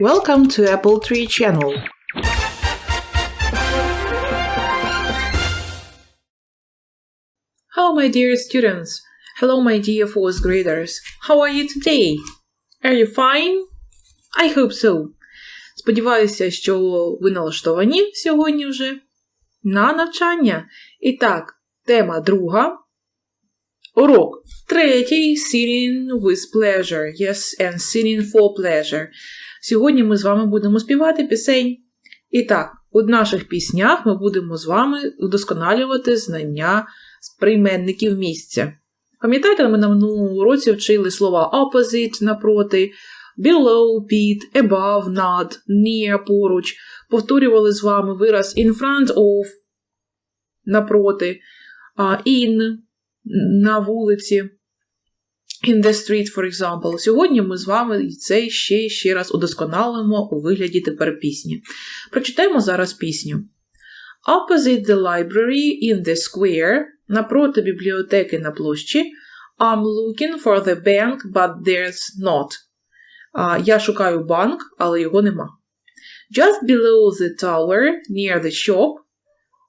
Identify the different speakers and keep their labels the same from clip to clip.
Speaker 1: Welcome to Apple Tree Channel. Hello, my dear students. Hello, my dear fourth graders. How are you today? Are you fine? I hope so. Сподіваюся, що ви налаштовані сьогодні вже на навчання. І так, тема друга. Урок третій Singing with pleasure. Yes, and singing for pleasure. Сьогодні ми з вами будемо співати пісень. І так, у наших піснях ми будемо з вами вдосконалювати знання з прийменників місця. Пам'ятаєте, ми на минулому уроці вчили слова opposite напроти, below, під, above, над, near, поруч. Повторювали з вами вираз in front of напроти, in на вулиці. In the street, for example. Сьогодні ми з вами це ще ще раз удосконалимо у вигляді тепер пісні. Прочитаємо зараз пісню. Opposite the library in the square, напроти бібліотеки на площі. I'm looking for the bank, but there's not. А, Я шукаю банк, але його нема. Just below the tower, near the shop.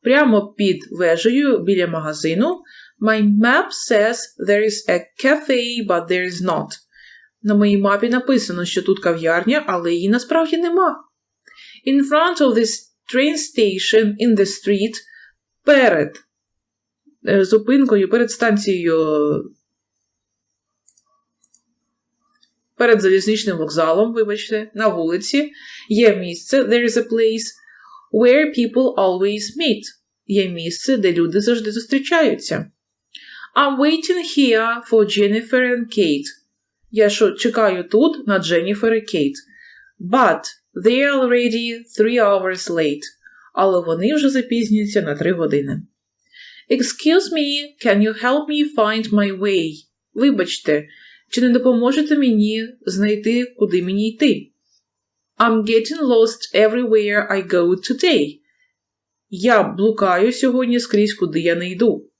Speaker 1: Прямо під вежею біля магазину. My map says there is a cafe, but there is not. На моїй мапі написано, що тут кав'ярня, але її насправді нема. In front of this train station in the street, перед е, зупинкою, перед станцією, перед залізничним вокзалом, вибачте, на вулиці, є місце, there is a place where people always meet. Є місце, де люди завжди зустрічаються. I'm waiting here for Jennifer and Kate. Я чекаю тут на Дженніфер і Кейт. But they are already three hours late. Але вони вже запізнюються на три години. Excuse me, can you help me find my way? Вибачте, чи не допоможете мені знайти, куди мені йти? I'm getting lost everywhere I go today. Я блукаю сьогодні скрізь, куди я не йду.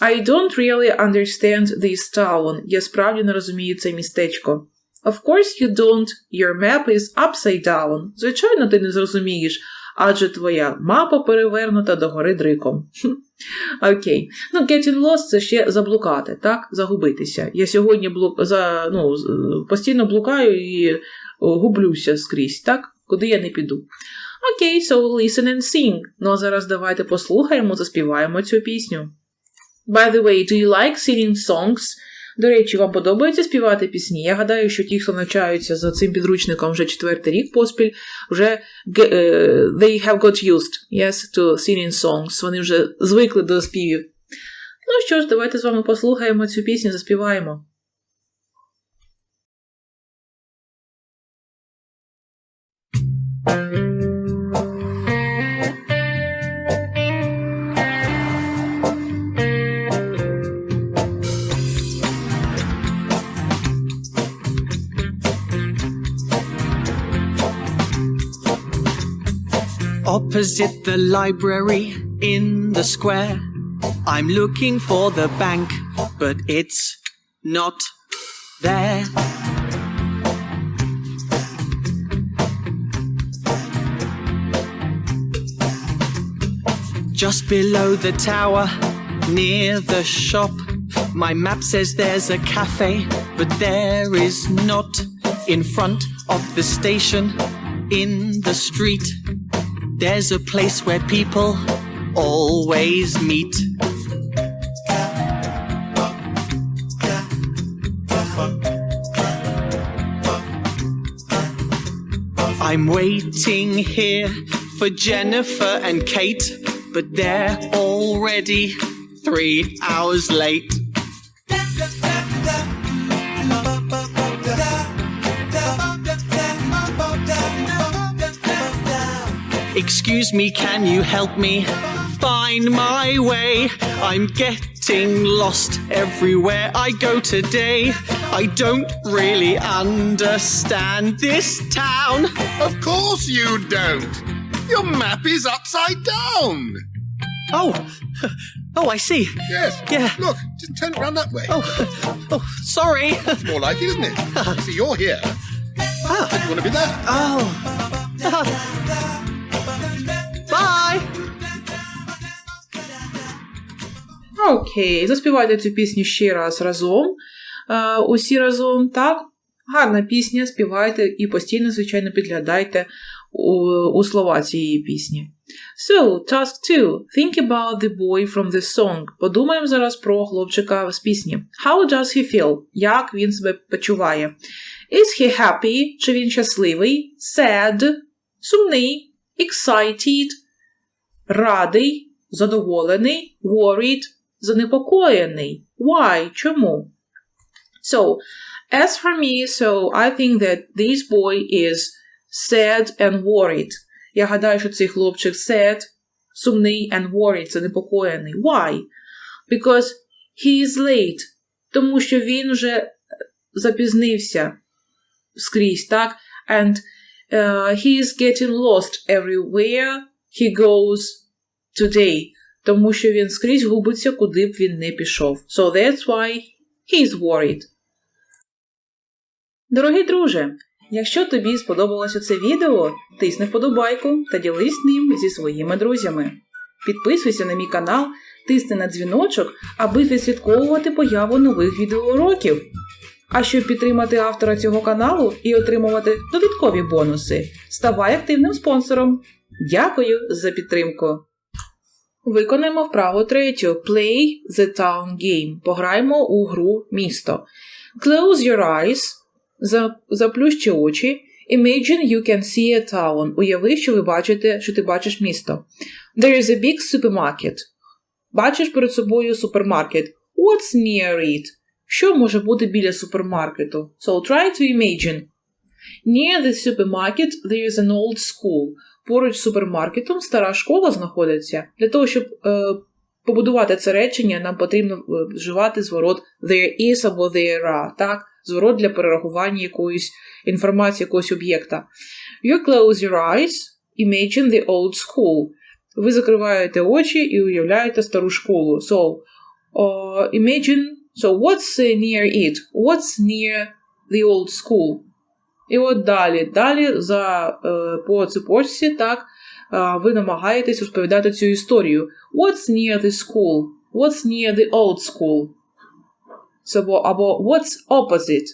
Speaker 1: I don't really understand this town. Я справді не розумію це містечко. Of course you don't. Your map is upside down. Звичайно, ти не зрозумієш, адже твоя мапа перевернута догори дриком. Окей. Ну, getting lost це ще заблукати, так? Загубитися. Я сьогодні блук... за... ну, постійно блукаю і гублюся скрізь, так? Куди я не піду. Окей, so listen and sing. Ну а зараз давайте послухаємо, заспіваємо цю пісню. By the way, do you like singing songs? До речі, вам подобається співати пісні? Я гадаю, що ті, хто навчаються за цим підручником вже четвертий рік поспіль, вже uh, they have got used yes, to singing songs. Вони вже звикли до співів. Ну що ж, давайте з вами послухаємо цю пісню, заспіваємо.
Speaker 2: Opposite the library in the square, I'm looking for the bank, but it's not there. Just below the tower, near the shop, my map says there's a cafe, but there is not. In front of the station, in the street, there's a place where people always meet. I'm waiting here for Jennifer and Kate, but they're already three hours late. Excuse me, can you help me find my way? I'm getting lost everywhere I go today. I don't really understand this town.
Speaker 3: Of course you don't. Your map is upside down.
Speaker 2: Oh, oh, I see.
Speaker 3: Yes.
Speaker 2: Yeah.
Speaker 3: Look, just turn it round that way.
Speaker 2: Oh, oh, sorry.
Speaker 3: It's more like it, isn't it? See, you're here.
Speaker 2: Ah,
Speaker 3: You want to be there?
Speaker 2: oh.
Speaker 1: Окей, заспівайте цю пісню ще раз разом. Е, усі разом, так? Гарна пісня, співайте і постійно, звичайно, підглядайте у, у слова цієї пісні. So, task 2. Think about the boy from the song. Подумаємо зараз про хлопчика з пісні. How does he feel? Як він себе почуває? Is he happy? Чи він щасливий? Sad? Сумний? Excited? Радий? Задоволений? Worried? Занепокоєний. Why? Чому? So, as for me, so I think that this boy is sad and worried. Я гадаю, що цей хлопчик sad, сумний and worried, занепокоєний. Why? Because he is late. Тому що він вже е, запізнився скрізь, так? And uh, he is getting lost everywhere he goes today. Тому що він скрізь губиться, куди б він не пішов. So that's why he is worried. Дорогий друже, якщо тобі сподобалося це відео, тисни вподобайку та ділись ним зі своїми друзями. Підписуйся на мій канал, тисни на дзвіночок, аби відслідковувати появу нових відеоуроків. А щоб підтримати автора цього каналу і отримувати додаткові бонуси, ставай активним спонсором. Дякую за підтримку! Виконаємо вправу третю Play the Town Game. Пограємо у гру місто. Close your eyes. Заплющи очі. Imagine you can see a town. Уяви, що ви бачите, що ти бачиш місто. There is a big supermarket. Бачиш перед собою супермаркет. What's near it? Що може бути біля супермаркету? So try to imagine. Near the supermarket there is an old school. Поруч з супермаркетом стара школа знаходиться. Для того, щоб е, побудувати це речення, нам потрібно е, вживати зворот there is або there are, так? Зворот для перерахування якоїсь інформації, якогось об'єкта. You close your eyes, imagine the old school. Ви закриваєте очі і уявляєте стару школу. So, uh, imagine, so what's near it? What's near the old school? І от далі, далі за, е, по цепочці, так, е, ви намагаєтесь розповідати цю історію. What's near the school? What's near the old school? Або, what's opposite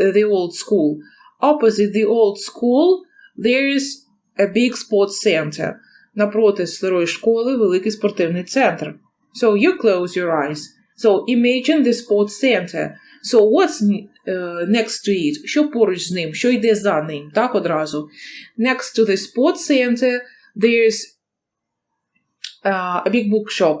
Speaker 1: the old school? Opposite the old school there is a big sports center. Напроти старої школи великий спортивний центр. So you close your eyes. So imagine the sports center. So what's uh, next to it? Що поруч з ним? Що йде за ним? Так одразу. Next to the sports center there's uh, a big bookshop.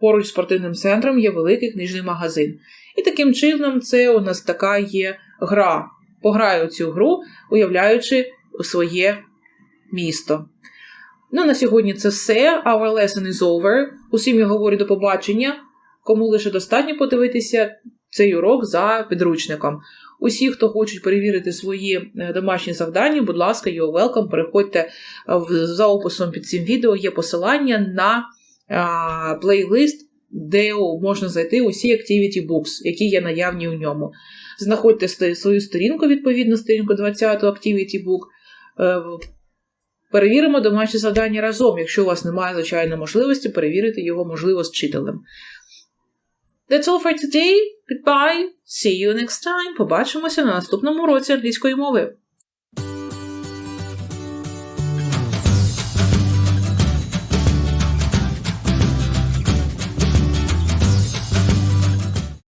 Speaker 1: Поруч з спортивним центром є великий книжний магазин. І таким чином це у нас така є гра. Пограю цю гру, уявляючи своє місто. Ну, на сьогодні це все. Our lesson is over. Усім я говорю до побачення. Кому лише достатньо подивитися цей урок за підручником. Усі, хто хочуть перевірити свої е, домашні завдання, будь ласка, you're welcome, переходьте е, за описом під цим відео, є посилання на плейлист, де можна знайти усі Activity Books, які є наявні у ньому. Знаходьте свою сторінку, відповідно, сторінку 20 Activity Book. Е, Перевіримо домашнє завдання разом, якщо у вас немає звичайно можливості перевірити його можливо з вчителем. That's all for today. Goodbye. See you next time. Побачимося на наступному уроці англійської мови.